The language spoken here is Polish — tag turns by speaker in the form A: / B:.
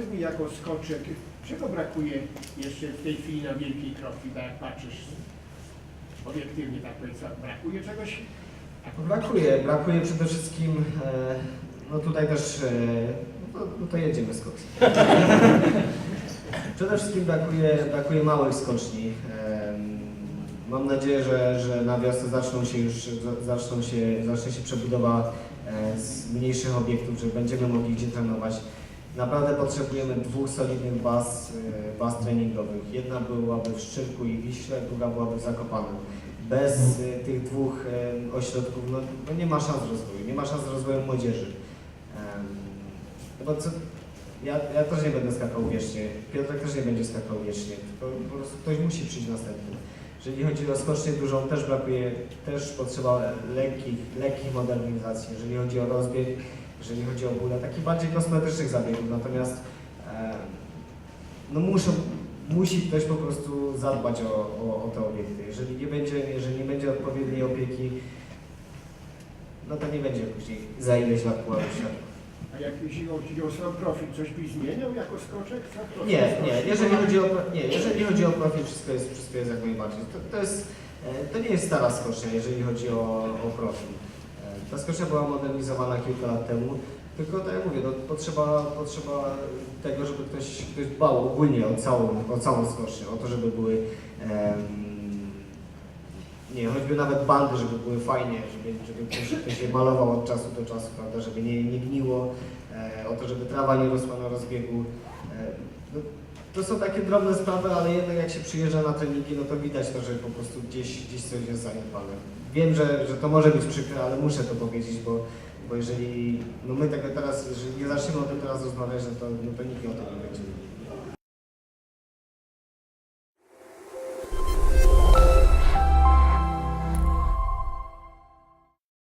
A: powiedz mi jako skoczek, czego brakuje jeszcze w tej chwili na Wielkiej Krokwi, tak jak patrzysz obiektywnie, tak powiedz, brakuje czegoś? Jako
B: Brakuje, brakuje przede wszystkim, e, no tutaj też, e, no, no to jedziemy koksem. Przede wszystkim brakuje, brakuje małych skoczni. Em, Mam nadzieję, że, że na wiosnę zaczną się już, za- zaczną się, zacznie się przebudowa e, z mniejszych obiektów, że będziemy mogli gdzie trenować. Naprawdę potrzebujemy dwóch solidnych baz, e, baz treningowych. Jedna byłaby w Szczyrku i Wiśle, druga byłaby w Zakopanem. Bez e, tych dwóch e, ośrodków no, no nie ma szans rozwoju, nie ma szans rozwoju młodzieży. No bo co, ja, ja też nie będę skakał wiecznie, Piotrek też nie będzie skakał wiecznie, tylko po prostu ktoś musi przyjść następny. Jeżeli chodzi o skocznię dużą, też brakuje, też potrzeba lekkich, lekkich modernizacji. Jeżeli chodzi o rozbieg, jeżeli chodzi o bóle, takich bardziej kosmetycznych zabiegów. Natomiast e, no muszą, musi ktoś po prostu zadbać o, o, o te obiekty. Jeżeli nie będzie, jeżeli nie będzie odpowiedniej opieki, no to nie będzie później za ileś lat pułapu światła.
A: A jak jeśli chodzi o sam profil, coś byś zmieniał jako skoczek? Sam profil
B: Nie, nie, jeżeli chodzi o, nie, jeżeli chodzi o profil, wszystko jest, wszystko jest jak najbardziej. To, to, jest, e, to nie jest stara skocznia, jeżeli chodzi o, o profil. Ta skocznia była modernizowana kilka lat temu, tylko tak jak mówię, no, potrzeba, potrzeba tego, żeby ktoś, ktoś dbał ogólnie o całą, o całą skocznię, o to, żeby były nie, choćby nawet bandy, żeby były fajnie, żeby, żeby ktoś, ktoś je malował od czasu do czasu, prawda, żeby nie, nie gniło, e, o to, żeby trawa nie rosła na rozbiegu. E, no, to są takie drobne sprawy, ale jednak jak się przyjeżdża na treningi, no to widać to, że po prostu gdzieś, gdzieś coś jest zaniedbane. Wiem, że, że to może być przykre, ale muszę to powiedzieć, bo, bo jeżeli no my tego teraz, jeżeli nie zaczniemy o tym teraz rozmawiać, no to, no to nikt o tym nie będzie.